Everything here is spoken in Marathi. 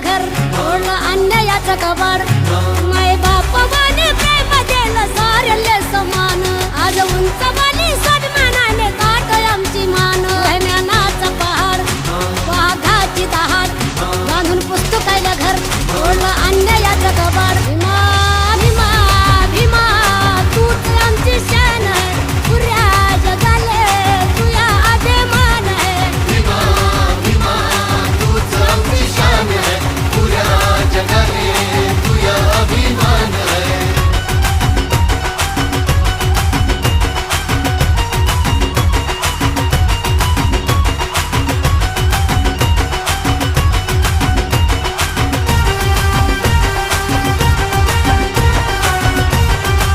घर. ओढलं अन्यायाचं कबर